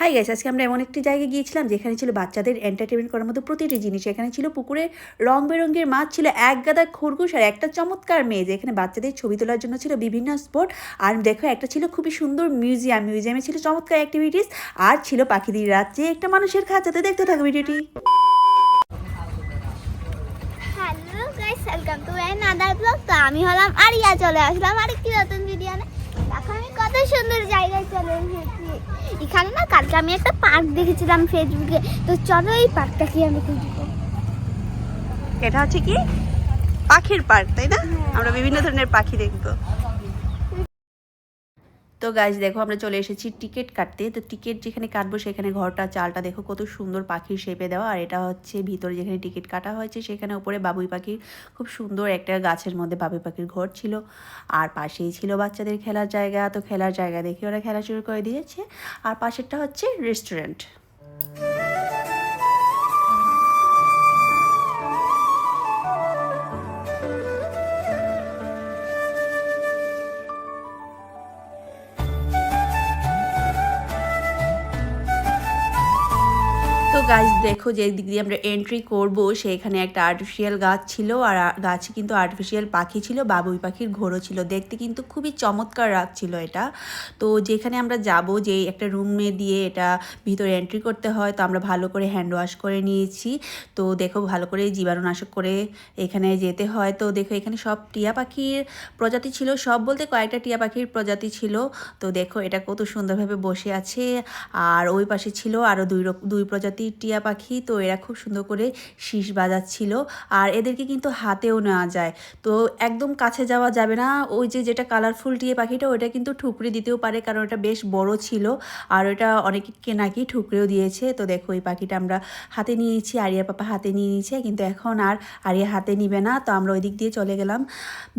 Hi guys আজকে আমরা এমন একটি জায়গায় গিয়েছিলাম যেখানে ছিল বাচ্চাদের এন্টারটেনমেন্ট করার মতো প্রতিটি জিনিস। এখানে ছিল পুকুরে রং বেরঙের মাছ, ছিল এক গাদা খরগোশ আর একটা চমৎকার মেয়ে যেখানে বাচ্চাদের ছবি তোলার জন্য ছিল বিভিন্ন স্পট আর দেখো, একটা ছিল খুবই সুন্দর মিউজিয়াম মিউজিয়ামে ছিল চমৎকার অ্যাক্টিভিটিস আর ছিল পাখিদের রাজ্যে একটা মানুষের খাঁচাতে দেখতে থাকো ভিডিওটি। আমি হলাম আরিয়া, চলে আসলাম আরেকটি নতুন ভিডিও দেখো আমি কত সুন্দর জায়গায় চলে এসেছি। এখানে না কালকে আমি একটা পার্ক দেখেছিলাম ফেসবুকে তো চলো এই পার্কটা কি আমি খুঁজবো এটা হচ্ছে কি? পাখির পার্ক তাই না? আমরা বিভিন্ন ধরনের পাখি দেখব। তো গাছ দেখো আমরা চলে এসেছি টিকিট কাটতে। তো টিকিট যেখানে কাটবো সেখানে ঘরটা, চালটা দেখো কত সুন্দর পাখির শেপে দেওয়া। আর এটা হচ্ছে ভিতরে যেখানে টিকিট কাটা হয়েছে, সেখানে উপরে বাবুই পাখির, খুব সুন্দর একটা গাছের মধ্যে বাবুই পাখির ঘর ছিল। আর পাশেই ছিল বাচ্চাদের খেলার জায়গা। তো খেলার জায়গা দেখে ওরা খেলা শুরু করে দিয়েছে। আর পাশেরটা হচ্ছে রেস্টুরেন্ট গাছ দেখো যে দিক দিয়ে আমরা এন্ট্রি করব, সেখানে একটা আর্টিফিশিয়াল গাছ ছিল আর গাছে কিন্তু আর্টিফিশিয়াল পাখি ছিল, বাবুই পাখির ঘোরও ছিল। দেখতে কিন্তু খুবই চমৎকার লাগছিল এটা। তো যেখানে আমরা যাব, যে একটা রুমে দিয়ে এটা ভিতরে এন্ট্রি করতে হয়, তো আমরা ভালো করে হ্যান্ড ওয়াশ করে নিয়েছি। তো দেখো ভালো করে জীবাণুনাশক করে এখানে যেতে হয়। তো দেখো এখানে সব টিয়া পাখির প্রজাতি ছিল, সব বলতে কয়েকটা টিয়া পাখির প্রজাতি ছিল। তো দেখো এটা কত সুন্দরভাবে বসে আছে। আর ওই পাশে ছিল আরও দুই দুই প্রজাতির টিয়া পাখি, তো এরা খুব সুন্দর করে শীষ বাজাচ্ছিল আর এদেরকে কিন্তু হাতেও নেওয়া যায়। তো একদম কাছে যাওয়া যাবে না। ওই যে যেটা কালারফুল টিয়া পাখিটা, ওটা কিন্তু ঠুকরে দিতেও পারে কারণ ওটা বেশ বড় ছিল আর ওটা অনেকে নাকি ঠুকরেও দিয়েছে। তো দেখো ওই পাখিটা আমরা হাতে নিয়েছি, আরিয়া পাপা হাতে নিয়ে নিয়েছে, কিন্তু এখন আর আরিয়া হাতে নিবে না। তো আমরা ওই দিক দিয়ে চলে গেলাম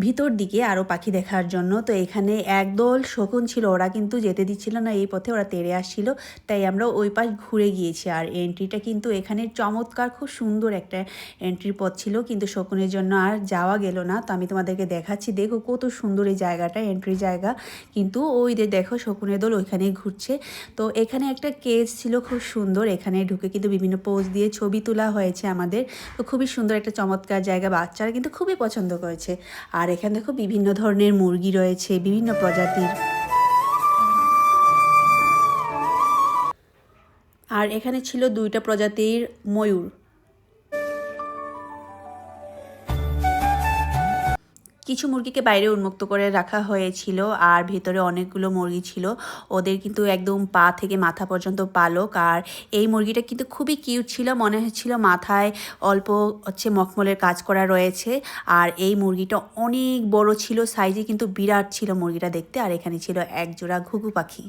ভিতর দিকে আরও পাখি দেখার জন্য। তো এখানে একদল শকুন ছিল, ওরা কিন্তু যেতে দিচ্ছিল না, এই পথে ওরা তেড়ে আসছিল। তাই আমরা ওই পাশ ঘুরে গিয়েছি আর এন্ট্রিটা কিন্তু এখানে চমৎকার, খুব সুন্দর একটা এন্ট্রি পথ ছিল। কিন্তু শকুনের জন্য আর যাওয়া গেল না। তো আমি তোমাদেরকে দেখাচ্ছি, দেখো কত সুন্দর এই জায়গাটা এন্ট্রি জায়গা। কিন্তু ওই দেখো শকুনের দল ওইখানেই ঘুরছে। তো এখানে একটা কেজ ছিল খুব সুন্দর, এখানে ঢুকে কিন্তু বিভিন্ন পোজ দিয়ে ছবি তোলা হয়েছে আমাদের। তো খুবই সুন্দর একটা চমৎকার জায়গা, বাচ্চারা কিন্তু খুবই পছন্দ করেছে। আর এখানে দেখো বিভিন্ন ধরনের মুরগি রয়েছে, বিভিন্ন প্রজাতির। আর এখানে ছিল দুইটা প্রজাতির ময়ূর। কিছু মুরগিকে বাইরে উন্মুক্ত করে রাখা হয়েছিল আর ভেতরে অনেকগুলো মুরগি ছিল। ওদের কিন্তু একদম পা থেকে মাথা পর্যন্ত পালক আর এই মুরগিটা কিন্তু খুবই কিউট ছিল। মনে হচ্ছিল মাথায় অল্প হচ্ছে মখমলের কাজ করা রয়েছে আর এই মুরগিটা অনেক বড় ছিল, সাইজে কিন্তু বিরাট ছিল মুরগিটা দেখতে। আর এখানে ছিল এক জোড়া ঘুঘু পাখি।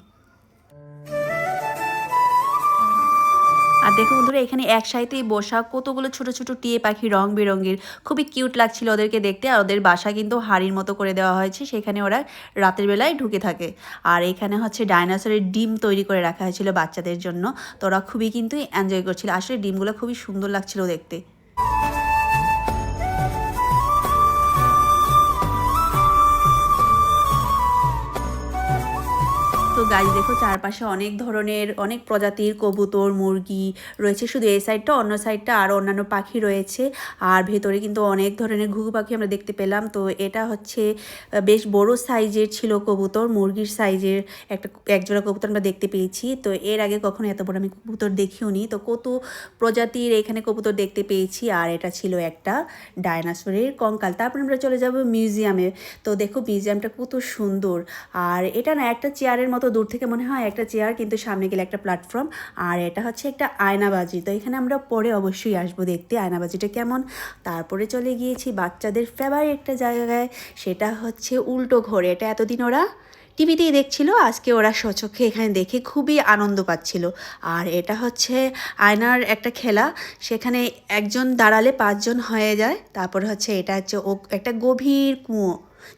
আর দেখো বন্ধুরা, এখানে এক সাইতেই বসা কতগুলো ছোট ছোট টিয়ে পাখি রং বেরঙের। খুবই কিউট লাগছিল ওদেরকে দেখতে আর ওদের বাসা কিন্তু হাড়ির মতো করে দেওয়া হয়েছে, সেখানে ওরা রাতের বেলায় ঢুকে থাকে। আর এখানে হচ্ছে ডাইনোসরের ডিম তৈরি করে রাখা হয়েছিল বাচ্চাদের জন্য। তো ওরা খুবই কিন্তু এনজয় করছিল। আসলে ডিমগুলো খুবই সুন্দর লাগছিল দেখতে। গাছ দেখো, চারপাশে অনেক ধরনের, অনেক প্রজাতির কবুতর, মুরগি রয়েছে। শুধু এই সাইডটা অন্য সাইডটা আরও অন্যান্য পাখি রয়েছে। আর ভেতরে কিন্তু অনেক ধরনের ঘুঘু পাখি আমরা দেখতে পেলাম। তো এটা হচ্ছে বেশ বড় সাইজের ছিল কবুতর, মুরগির সাইজের একটা, একজোড়া কবুতর আমরা দেখতে পেয়েছি। তো এর আগে কখনো এত বড় আমি কবুতর দেখিও নি তো কত প্রজাতির এখানে কবুতর দেখতে পেয়েছি। আর এটা ছিল একটা ডায়নাসরের কঙ্কাল। তারপর আমরা চলে যাব মিউজিয়ামে তো দেখো মিউজিয়ামটা কত সুন্দর। আর এটা না একটা চেয়ারের মতো দূর থেকে মনে হয় একটা চেয়ার কিন্তু সামনে গেলে একটা প্ল্যাটফর্ম আর এটা হচ্ছে একটা আয়নাবাজি। তো এখানে আমরা পরে অবশ্যই আসব দেখতে, আয়নাবাজিটা কেমন। তারপরে চলে গিয়েছি বাচ্চাদের ফেভারিট একটা জায়গায়, সেটা হচ্ছে উল্টো ঘরে। এটা এতদিন ওরা টিভিতেই দেখছিল, আজকে ওরা সচক্ষে এখানে দেখে খুবই আনন্দ পাচ্ছিল। আর এটা হচ্ছে আয়নার একটা খেলা, সেখানে একজন দাঁড়ালে পাঁচজন হয়ে যায়। তারপরে হচ্ছে এটা হচ্ছে ও একটা গভীর কুঁয়ো,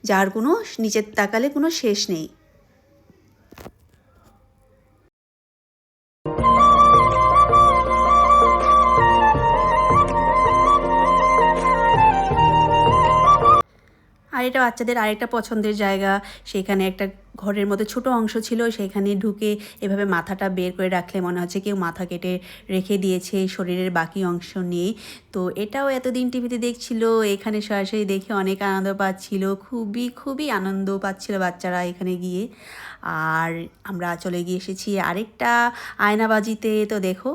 যার কোনো নিচের তাকালে কোনো শেষ নেই। এটা বাচ্চাদের আরেকটা পছন্দের জায়গা। সেখানে একটা ঘরের মধ্যে ছোট অংশ ছিল, সেখানে ঢুকে এভাবে মাথাটা বের করে রাখলে মনে হচ্ছে কেউ মাথা কেটে রেখে দিয়েছে শরীরের বাকি অংশ নিয়ে। তো এটাও এতদিন টিভিতে দেখছিল, এখানে সরাসরি দেখে অনেক আনন্দ পাচ্ছিল, খুবই খুবই আনন্দ পাচ্ছিল বাচ্চারা এখানে গিয়ে। আর আমরা চলে গিয়ে এসেছি আরেকটা আয়নাবাজিতে। তো দেখো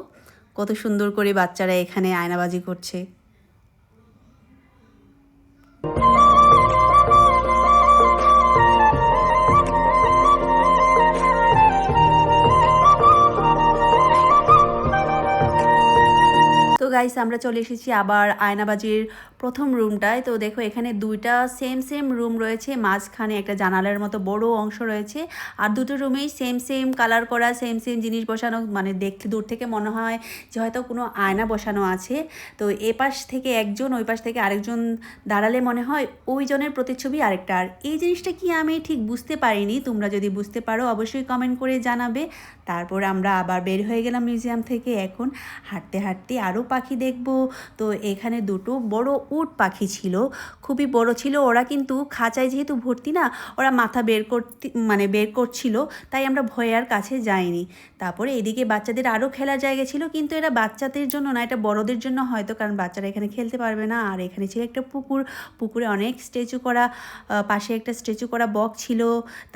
কত সুন্দর করে বাচ্চারা এখানে আয়নাবাজি করছে। গাইস আমরা চলে এসেছি আবার আয়নাবাজির প্রথম রুমটায় তো দেখো, এখানে দুইটা সেম সেম রুম রয়েছে। মাঝখানে একটা জানালার মতো বড় অংশ রয়েছে। আর দুটো রুমেই সেম সেম কালার করা সেম সেম জিনিস বসানো মানে দেখতে দূর থেকে মনে হয় যে হয়তো কোনো আয়না বসানো আছে। তো এ পাশ থেকে একজন, ওই পাশ থেকে আরেকজন দাঁড়ালে মনে হয় ওই জনের প্রতিচ্ছবি আরেকটা। আর এই জিনিসটা কি আমি ঠিক বুঝতে পারিনি? তোমরা যদি বুঝতে পারো, অবশ্যই কমেন্ট করে জানাবে। তারপর আমরা আবার বের হয়ে গেলাম মিউজিয়াম থেকে। এখন হাঁটতে হাঁটতে আরও পাখি দেখব। তো এখানে দুটো বড় উট পাখি ছিল। খুবই বড় ছিল। ওরা কিন্তু খাঁচায় যেহেতু ভর্তি না, ওরা মাথা বের করতে মানে বের করছিল, তাই আমরা ভয়ে আর কাছে যাইনি। তারপরে এদিকে বাচ্চাদের আরও খেলার জায়গা ছিল, কিন্তু এটা বাচ্চাদের জন্য না, এটা বড়দের জন্য হয়তো, কারণ বাচ্চারা এখানে খেলতে পারবে না। আর এখানে ছিল একটা পুকুর। পুকুরে অনেক স্ট্যাচু করা পাশে একটা স্ট্যাচু করা বক ছিল।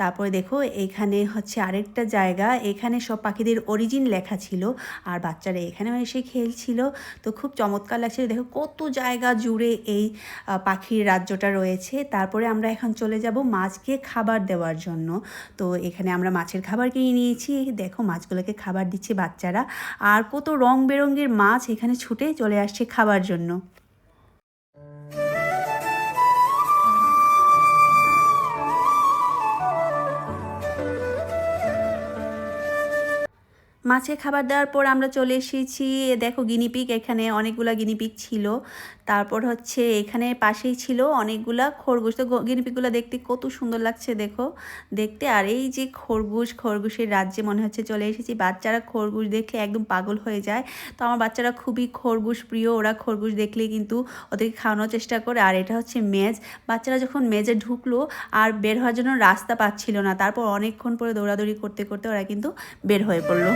তারপরে দেখো, এখানে হচ্ছে আরেকটা জায়গা। এখানে সব পাখিদের অরিজিন লেখা ছিল। আর বাচ্চারা এখানেও এসে খেলছিল। তো খুব চমৎকার লাগছে। দেখো কত জায়গা জুড়ে এই পাখির রাজ্যটা রয়েছে। তারপরে আমরা এখন চলে যাব মাছকে খাবার দেওয়ার জন্য। তো এখানে আমরা মাছের খাবার কিনে নিয়েছি। দেখো মাছগুলোকে খাবার দিচ্ছে বাচ্চারা। আর কত রং বেরঙের মাছ এখানে ছুটে চলে আসছে খাবার জন্য। মাছে খাবার দেওয়ার পর আমরা চলে এসেছি। দেখো গিনিপিক এখানে অনেকগুলা গিনিপিক ছিল। তারপর হচ্ছে এখানে পাশেই ছিল অনেকগুলা খরগোশ। তো গিনিপিকগুলো দেখতে কত সুন্দর লাগছে দেখো। দেখতে আর এই যে খরগোশ, খরগোশের রাজ্যে মনে হচ্ছে চলে এসেছি। বাচ্চারা খরগোশ দেখলে একদম পাগল হয়ে যায়। তো আমার বাচ্চারা খুবই খরগোশ প্রিয়। ওরা খরগোশ দেখলে কিন্তু ওদেরকে খাওয়ানোর চেষ্টা করে। আর এটা হচ্ছে মেজ। বাচ্চারা যখন মেজে ঢুকলো আর বের হওয়ার জন্য রাস্তা পাচ্ছিল না, তারপর অনেকক্ষণ পরে দৌড়াদৌড়ি করতে করতে ওরা কিন্তু বের হয়ে পড়ল।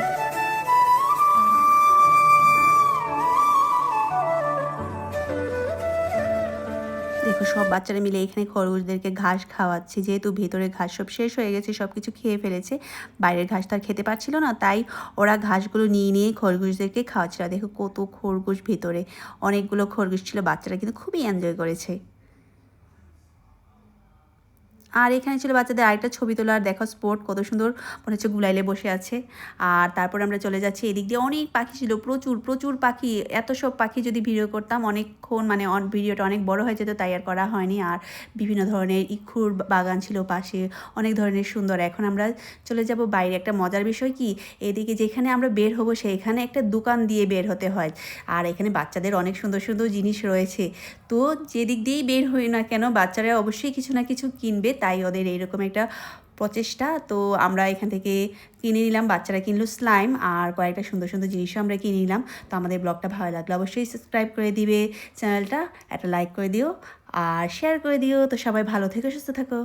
সব বাচ্চারা মিলে এখানে খরগোশদেরকে ঘাস খাওয়াচ্ছে। যেহেতু ভেতরে ঘাস সব শেষ হয়ে গেছে সব কিছু খেয়ে ফেলেছে। বাইরের ঘাস তার খেতে পারছিল না, তাই ওরা ঘাসগুলো নিয়ে নিয়ে খরগোশদেরকে খাওয়াচ্ছিল। দেখো কত খরগোশ ভেতরে। অনেকগুলো খরগোশ ছিল, বাচ্চারা কিন্তু খুবই এনজয় করেছে। আর এখানে ছিল বাচ্চাদের আরেকটা ছবি তোলার দেখো স্পট কত সুন্দর, মনে হচ্ছে গুলাইলে বসে আছে। আর তারপর আমরা চলে যাচ্ছি, এদিক দিয়ে অনেক পাখি ছিল, প্রচুর প্রচুর পাখি, এত সব পাখি যদি ভিডিও করতাম, অনেকক্ষণ মানে ভিডিওটা অনেক বড় হয়ে যেত, তাই আর করা হয়নি। আর বিভিন্ন ধরনের ইক্ষুর বাগান ছিল পাশে, অনেক ধরনের সুন্দর। এখন আমরা চলে যাব বাইরে, একটা মজার বিষয় কি? এদিকে যেখানে আমরা বের হব সেইখানে একটা দোকান দিয়ে বের হতে হয়। আর এখানে বাচ্চাদের অনেক সুন্দর সুন্দর জিনিস রয়েছে। তো যেদিক দিয়েই বের হই না কেন, বাচ্চারা অবশ্যই কিছু না কিছু কিনবে তাই ওদের এইরকম একটা প্রচেষ্টা। তো আমরা এখান থেকে কিনে নিলাম, বাচ্চারা কিনলো স্লাইম আর কয়েকটা সুন্দর সুন্দর জিনিসও আমরা কিনে নিলাম। তো আমাদের ব্লগটা ভালো লাগল অবশ্যই সাবস্ক্রাইব করে দিবে চ্যানেলটা, একটা লাইক করে দিও আর শেয়ার করে দিও। তো সবাই ভালো থেকো, সুস্থ থাকো।